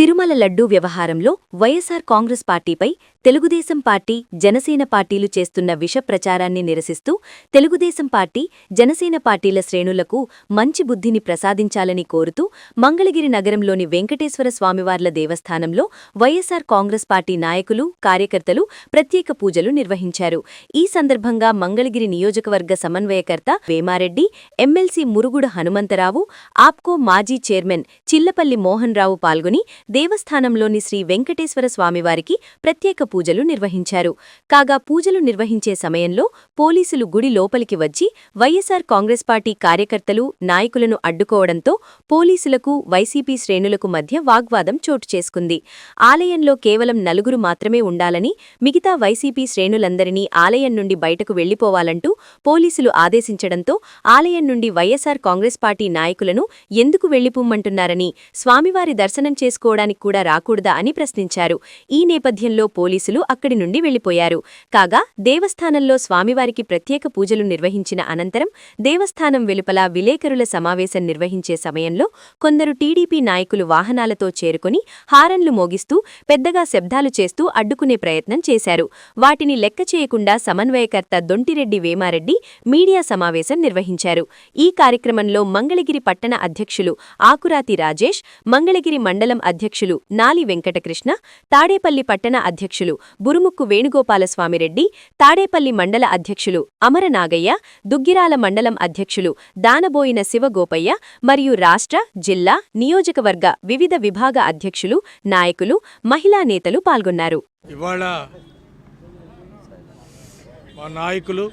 తిరుమల లడ్డూ వ్యవహారంలో వైఎస్సార్ కాంగ్రెస్ పార్టీపై తెలుగుదేశం పార్టీ జనసేన పార్టీలు చేస్తున్న విష ప్రచారాన్ని నిరసిస్తూ తెలుగుదేశం పార్టీ జనసేన పార్టీల శ్రేణులకు మంచి బుద్ధిని ప్రసాదించాలని కోరుతూ మంగళగిరి నగరంలోని వెంకటేశ్వర స్వామివార్ల దేవస్థానంలో వైఎస్సార్ కాంగ్రెస్ పార్టీ నాయకులు కార్యకర్తలు ప్రత్యేక పూజలు నిర్వహించారు. ఈ సందర్భంగా మంగళగిరి నియోజకవర్గ సమన్వయకర్త వేమారెడ్డి ఎమ్మెల్సీ మురుగుడ హనుమంతరావు ఆప్కో మాజీ చైర్మన్ చిల్లపల్లి మోహన్ రావు పాల్గొని దేవస్థానంలోని శ్రీ వెంకటేశ్వర స్వామివారికి ప్రత్యేక పూజలు నిర్వహించారు. కాగా పూజలు నిర్వహించే సమయంలో పోలీసులు గుడి లోపలికి వచ్చి వైఎస్సార్ కాంగ్రెస్ పార్టీ కార్యకర్తలు నాయకులను అడ్డుకోవడంతో పోలీసులకు వైసీపీ శ్రేణులకు మధ్య వాగ్వాదం చోటు చేసుకుంది. ఆలయంలో కేవలం నలుగురు మాత్రమే ఉండాలని మిగతా వైసీపీ శ్రేణులందరినీ ఆలయం నుండి బయటకు వెళ్ళిపోవాలంటూ పోలీసులు ఆదేశించడంతో ఆలయం నుండి వైఎస్సార్ కాంగ్రెస్ పార్టీ నాయకులను ఎందుకు వెళ్ళిపోమ్మంటున్నారని స్వామివారి దర్శనం చేసుకోవడానికి కూడా రాకూడదా అని ప్రశ్నించారు. ఈ నేపథ్యంలో పోలీసులు అక్కడి నుండి వెళ్ళిపోయారు కాగా దేవస్థానంలో స్వామివారికి ప్రత్యేక పూజలు నిర్వహించిన అనంతరం దేవస్థానం వెలుపల విలేకరుల సమావేశం నిర్వహించే సమయంలో కొందరు టీడీపీ నాయకులు వాహనాలతో చేరుకుని హారన్లు మోగిస్తూ పెద్దగా శబ్దాలు చేస్తూ అడ్డుకునే ప్రయత్నం చేశారు. వాటిని లెక్క చేయకుండా సమన్వయకర్త దొంటిరెడ్డి వేమారెడ్డి మీడియా సమావేశం నిర్వహించారు. ఈ కార్యక్రమంలో మంగళగిరి పట్టణ అధ్యక్షులు ఆకురాతి రాజేష్ మంగళగిరి మండలం అధ్యక్షులు నాలి వెంకటకృష్ణ తాడేపల్లి పట్టణ అధ్యక్షులు బురుముక్కు వేణుగోపాలస్వామిరెడ్డి తాడేపల్లి మండల అధ్యక్షులు అమరనాగయ్య దుగ్గిరాల మండలం అధ్యక్షులు దానబోయిన శివగోపయ్య మరియు రాష్ట్ర జిల్లా నియోజకవర్గ వివిధ విభాగ అధ్యక్షులు నాయకులు మహిళా నేతలు పాల్గొన్నారు. ఇవాళ మా నాయకులు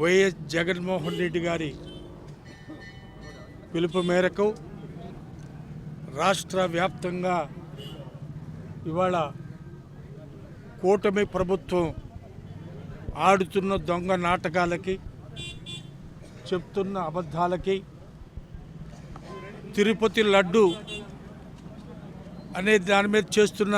వైఎస్ జగన్మోహన్ రెడ్డి గారి పిలుపు మేరకు రాష్ట్ర వ్యాప్తంగా ఇవాళ కూటమి ప్రభుత్వం ఆడుతున్న దొంగ నాటకాలకి చెప్తున్న అబద్ధాలకి తిరుపతి లడ్డు అనే దాని మీద చేస్తున్న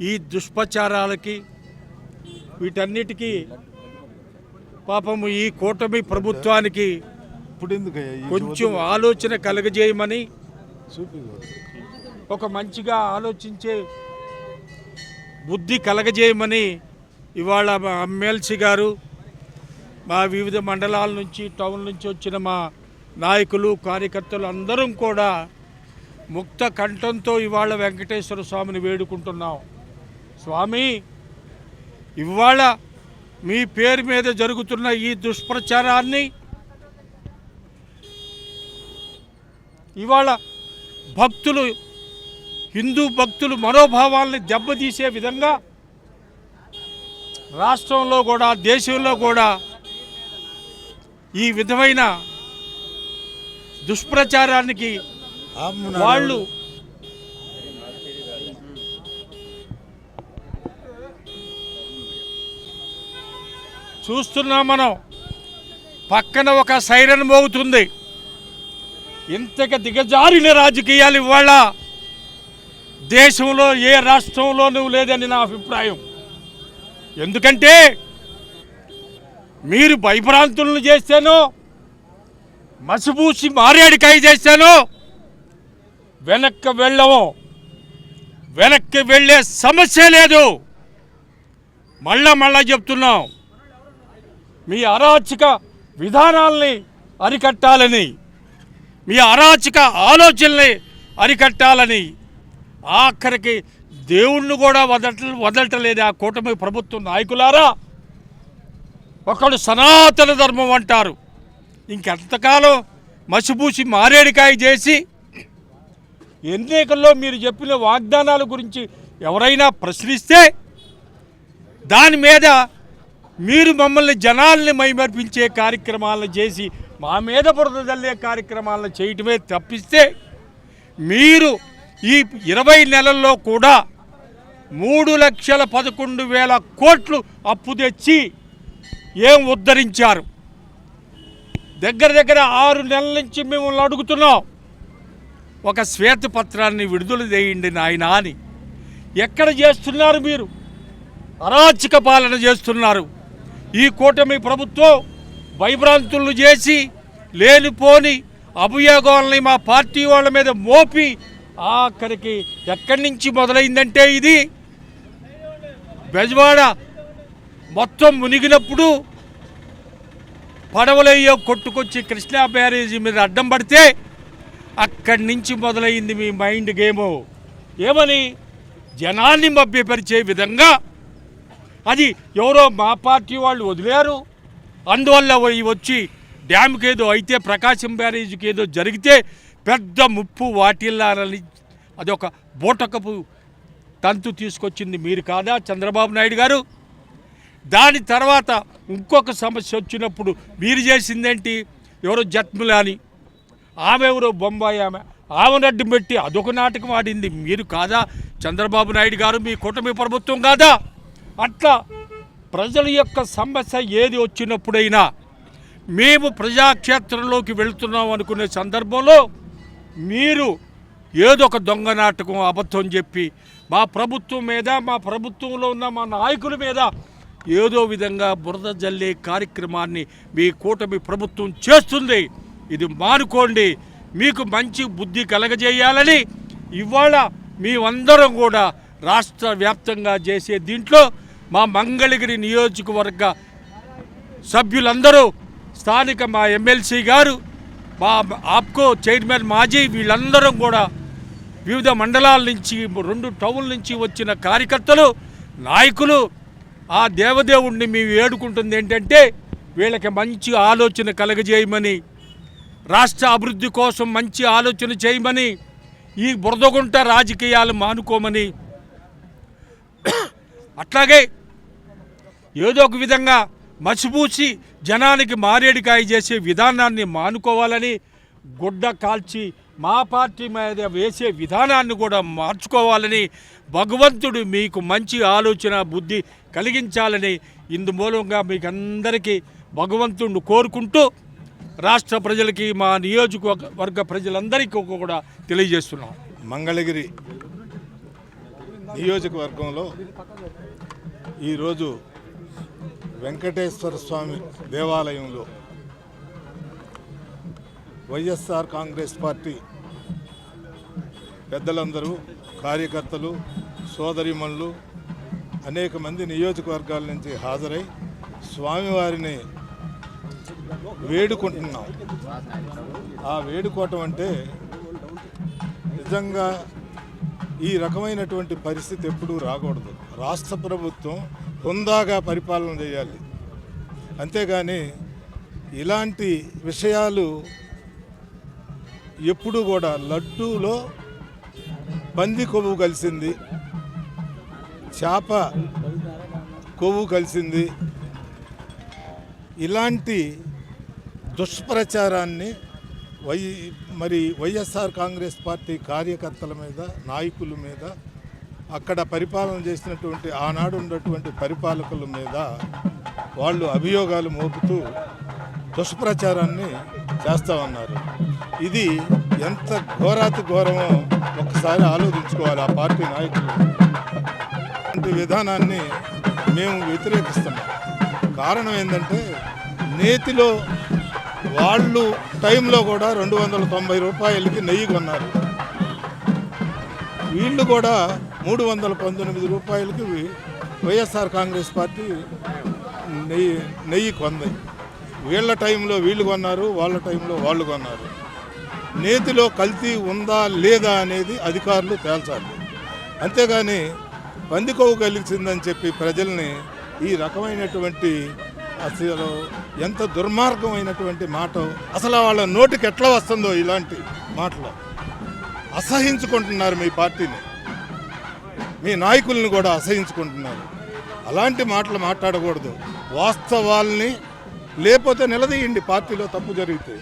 ఈ దుష్ప్రచారాలకి వీటన్నిటికీ పాపము ఈ కూటమి ప్రభుత్వానికి కొంచెం ఆలోచన కలగజేయమని ఒక మంచిగా ఆలోచించే బుద్ధి కలగజేయమని ఇవాళ మా ఎమ్మెల్సీ గారు మా వివిధ మండలాల నుంచి టౌన్ నుంచి వచ్చిన మా నాయకులు కార్యకర్తలు అందరం కూడా ముక్త కంఠంతో ఇవాళ వెంకటేశ్వర స్వామిని వేడుకుంటున్నాం. స్వామి ఇవాళ మీ పేరు మీద జరుగుతున్న ఈ దుష్ప్రచారాన్ని ఇవాళ భక్తులు హిందూ భక్తులు మనోభావాల్ని దెబ్బతీసే విధంగా రాష్ట్రంలో కూడా దేశంలో కూడా ఈ విధమైన దుష్ప్రచారానికి వాళ్ళు చూస్తున్నాం మనం. పక్కన ఒక సైరన్ మోగుతుంది. ఇంతక దిగజారిన రాజకీయాలు ఇవాళ దేశంలో ఏ రాష్ట్రంలోనూ లేదని నా అభిప్రాయం. ఎందుకంటే మీరు భయభ్రాంతులను చేశాను మసిపూసి మారేడికాయ చేశాను వెనక్కి వెళ్ళము వెనక్కి వెళ్ళే సమస్య లేదు. మళ్ళా మళ్ళా చెప్తున్నాం. మీ అరాచక విధానాల్ని అరికట్టాలని మీ అరాచక ఆలోచనల్ని అరికట్టాలని ఆఖరికి దేవుణ్ణి కూడా వదట వదలటలేదు ఆ కూటమి ప్రభుత్వ నాయకులారా. ఒకడు సనాతన ధర్మం అంటారు. ఇంకెంతకాలం మసిపూసి మారేడికాయ చేసి ఎన్నికల్లో మీరు చెప్పిన వాగ్దానాల గురించి ఎవరైనా ప్రశ్నిస్తే దాని మీద మీరు మమ్మల్ని జనాల్ని మైమర్పించే కార్యక్రమాలను చేసి మా మీద బురద జల్లే కార్యక్రమాలను చేయటమే తప్పిస్తే మీరు ఈ ఇరవై నెలల్లో కూడా మూడు లక్షల పదకొండు వేల కోట్లు అప్పు తెచ్చి ఏం ఉద్ధరించారు? దగ్గర దగ్గర ఆరు నెలల నుంచి మిమ్మల్ని అడుగుతున్నాం. ఒక శ్వేతపత్రాన్ని విడుదల చేయండి నాయన అని. ఎక్కడ చేస్తున్నారు మీరు? అరాచక పాలన చేస్తున్నారు. ఈ కూటమి ప్రభుత్వం భయభ్రాంతులు చేసి లేనిపోని అభియోగాల్ని మా పార్టీ వాళ్ళ మీద మోపి ఆఖరికి ఎక్కడి నుంచి మొదలైందంటే ఇది బెజవాడ మొత్తం మునిగినప్పుడు పడవలయ్యో కొట్టుకొచ్చి కృష్ణా బ్యారేజీ మీద అడ్డం పడితే అక్కడి నుంచి మొదలైంది మీ మైండ్ గేము. ఏమని? జనాన్ని మభ్యపరిచే విధంగా. అది ఎవరో మా పార్టీ వాళ్ళు వదిలేరు. అందువల్ల పోయి వచ్చి డ్యామ్కి ఏదో అయితే ప్రకాశం బ్యారేజ్కి ఏదో జరిగితే పెద్ద ముప్పు వాటిల్లారని అదొక బూటకపు తంతు తీసుకొచ్చింది మీరు కాదా చంద్రబాబు నాయుడు గారు? దాని తర్వాత ఇంకొక సమస్య వచ్చినప్పుడు మీరు చేసిందేంటి? ఎవరో జత్ములాని ఆమె ఎవరో బొంబాయి ఆమె ఆమెనడ్డు పెట్టి అదొక నాటకం ఆడింది. మీరు కాదా చంద్రబాబు నాయుడు గారు మీ కూటమి ప్రభుత్వం కాదా? అట్లా ప్రజల యొక్క సమస్య ఏది వచ్చినప్పుడైనా మేము ప్రజాక్షేత్రంలోకి వెళ్తున్నాం అనుకునే సందర్భంలో మీరు ఏదో ఒక దొంగ నాటకం అబద్ధం చెప్పి మా ప్రభుత్వం మీద మా ప్రభుత్వంలో ఉన్న మా నాయకుల మీద ఏదో విధంగా బురద జల్లే కార్యక్రమాన్ని మీ కూటమి ప్రభుత్వం చేస్తుంది. ఇది మానుకోండి. మీకు మంచి బుద్ధి కలగజేయాలని ఇవాళ మేమందరం కూడా రాష్ట్ర వ్యాప్తంగా చేసే దీంట్లో మా మంగళగిరి నియోజకవర్గ సభ్యులందరూ స్థానిక మా ఎమ్మెల్సీ గారు మా ఆప్కో చైర్మన్ మాజీ వీళ్ళందరం కూడా వివిధ మండలాల నుంచి రెండు టౌన్ల నుంచి వచ్చిన కార్యకర్తలు నాయకులు ఆ దేవదేవుణ్ణి మేము వేడుకుంటుంది ఏంటంటే వీళ్ళకి మంచి ఆలోచన కలగజేయమని రాష్ట్ర అభివృద్ధి కోసం మంచి ఆలోచన చేయమని ఈ బురదగుంట రాజకీయాలు మానుకోమని అట్లాగే ఏదో ఒక విధంగా మసిపూసి జనానికి మారేడికాయ చేసే విధానాన్ని మానుకోవాలని గుడ్డ కాల్చి మా పార్టీ మీద వేసే విధానాన్ని కూడా మార్చుకోవాలని భగవంతుడు మీకు మంచి ఆలోచన బుద్ధి కలిగించాలని ఇందు మూలంగా మీకు అందరికీ భగవంతుడిని కోరుకుంటూ రాష్ట్ర ప్రజలకి మా నియోజకవర్గ ప్రజలందరికీ కూడా తెలియజేస్తున్నాం. మంగళగిరి నియోజకవర్గంలో ఈరోజు వెంకటేశ్వర స్వామి దేవాలయంలో వైఎస్ఆర్ కాంగ్రెస్ పార్టీ పెద్దలందరూ కార్యకర్తలు సోదరిమణులు అనేక మంది నియోజకవర్గాల నుంచి హాజరై స్వామివారిని వేడుకుంటున్నాం. ఆ వేడుకోవటం అంటే నిజంగా ఈ రకమైనటువంటి పరిస్థితి ఎప్పుడూ రాకూడదు. రాష్ట్ర ప్రభుత్వం హుందాగా పరిపాలన చేయాలి. అంతేగాని ఇలాంటి విషయాలు ఎప్పుడు కూడా లడ్డూలో పంది కొవ్వు కలిసింది చేప కొవ్వు కలిసింది. ఇలాంటి దుష్ప్రచారాన్ని వై మరి వైఎస్ఆర్ కాంగ్రెస్ పార్టీ కార్యకర్తల మీద నాయకుల మీద అక్కడ పరిపాలన చేసినటువంటి ఆనాడు ఉన్నటువంటి పరిపాలకుల మీద వాళ్ళు అభియోగాలు మోపుతూ దుష్ప్రచారాన్ని చేస్తూ ఉన్నారు. ఇది ఎంత ఘోరాతి ఘోరమో ఒకసారి ఆలోచించుకోవాలి ఆ పార్టీ నాయకులు. అంటే విధానాన్ని మేము వ్యతిరేకిస్తున్నాం. కారణం ఏంటంటే నేతిలో వాళ్ళు టైంలో కూడా రెండు వందల తొంభై రూపాయలకి నెయ్యి కొన్నారు. వీళ్ళు కూడా మూడు వందల పంతొమ్మిది రూపాయలకి వైఎస్ఆర్ కాంగ్రెస్ పార్టీ నెయ్యి నెయ్యి కొంది. వీళ్ళ టైంలో వీళ్ళు కొన్నారు వాళ్ళ టైంలో వాళ్ళు కొన్నారు. నేతిలో కల్తీ ఉందా లేదా అనేది అధికారులు తేల్చాలి. అంతేగాని పందికొవ్వు కలిసిందని చెప్పి ప్రజల్ని ఈ రకమైనటువంటి అసలు ఎంత దుర్మార్గమైనటువంటి మాట. అసలు వాళ్ళ నోటికి ఎట్లా వస్తుందో ఇలాంటి మాటలు. అసహించుకుంటున్నారు మీ పార్టీని. మీ నాయకుల్ని కూడా అసహించుకుంటున్నారు. అలాంటి మాటలు మాట్లాడకూడదు. వాస్తవాల్ని లేకపోతే నిలదీయండి పార్టీలో తప్పు జరిగితే.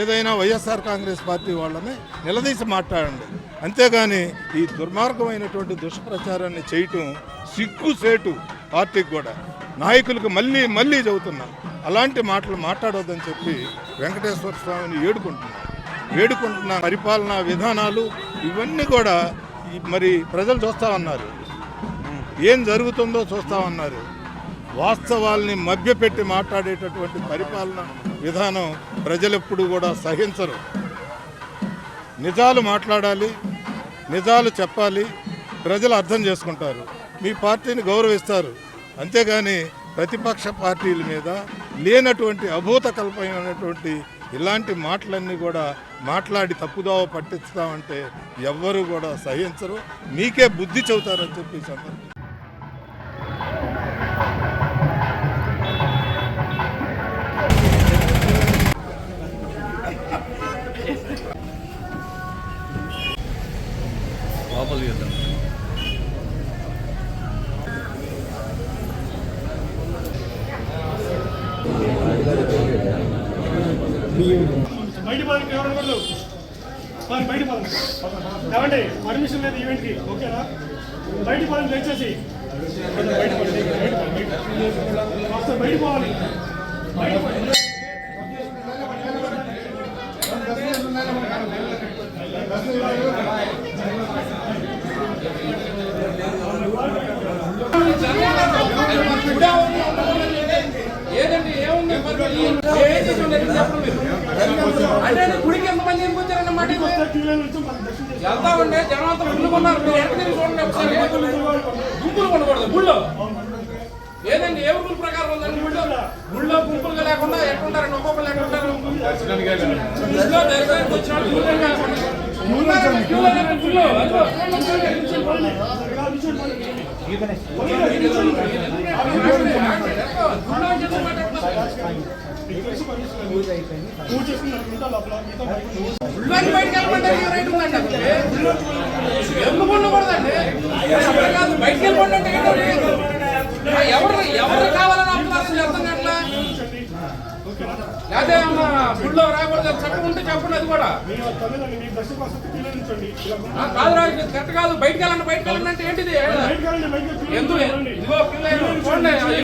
ఏదైనా వైఎస్ఆర్ కాంగ్రెస్ పార్టీ వాళ్ళని నిలదీసి మాట్లాడండి. అంతేగాని ఈ దుర్మార్గమైనటువంటి దుష్ప్రచారాన్ని చేయటం సిగ్గుసేటు పార్టీకి కూడా. నాయకులకు మళ్ళీ మళ్ళీ చెబుతున్నా. అలాంటి మాటలు మాట్లాడొద్దని చెప్పి వెంకటేశ్వర స్వామిని ఏడుకుంటున్నాను వేడుకుంటున్న పరిపాలనా విధానాలు ఇవన్నీ కూడా మరి ప్రజలు చూస్తా ఉన్నారు ఏం జరుగుతుందో చూస్తా ఉన్నారు వాస్తవాల్ని మభ్యపెట్టి మాట్లాడేటటువంటి పరిపాలన విధానం ప్రజలెప్పుడు కూడా సహించరు. నిజాలు మాట్లాడాలి నిజాలు చెప్పాలి ప్రజలు అర్థం చేసుకుంటారు. మీ పార్టీని గౌరవిస్తారు. అంతేగాని ప్రతిపక్ష పార్టీల మీద లేనటువంటి అభూత కల్పమైనటువంటి ఇలాంటి మాటలన్నీ కూడా మాట్లాడి తప్పుదోవ పట్టిస్తామంటే ఎవ్వరూ కూడా సహించరు. మీకే బుద్ధి చెబుతారని చెప్పి ఈ సందర్భంగా బయట పదండి ఎవరు ఉండకూడదు మరి బయట పదండి ఏమండి? పర్మిషన్ లేదు ఈవెంట్కి. ఓకేనా? బయట పోవాలి దయచేసి బయట పడండి బయట పడండి బయట పోవాలి బయట పడండి ఏదండి ఏముంది ఏం చేసి ఉండేది చెప్పండి మీరు అంటే గుడికి ఎంతమంది ఎందుకు వచ్చారన్నమాట ఇది? వస్తే జనం అంతా గుళ్ళు కొన్నారు. మీరు ఎక్కడ చూడండి ఒకసారి. గుంపులు కొనకూడదు. గుళ్ళో. ఏదండి? ఏ రూల్ ప్రకారం ఉందండి గుళ్ళో? గుళ్ళో గుంపులుగా లేకుండా ఎట్లుంటారండి ఒక్కొక్కరు ఎట్లుంటారు గుళ్ళో దర్శనానికి వచ్చిన వాళ్ళు కాకుండా ఉన్నారండి, ఎందుకు అంటే ఎవరు ఎవరు కావాలని అర్థం కావట్లా? అదే అమ్మ గుళ్ళో రాకూడదు చట్టం ఉంటే చెప్పండి అది కూడా కాదు రా ఇది కరెక్ట్ కాదు. బయటకు వెళ్ళండి బయటకు వెళ్ళండి అంటే ఏంటిది? ఎందుకు. ఇదిగో పిల్లలు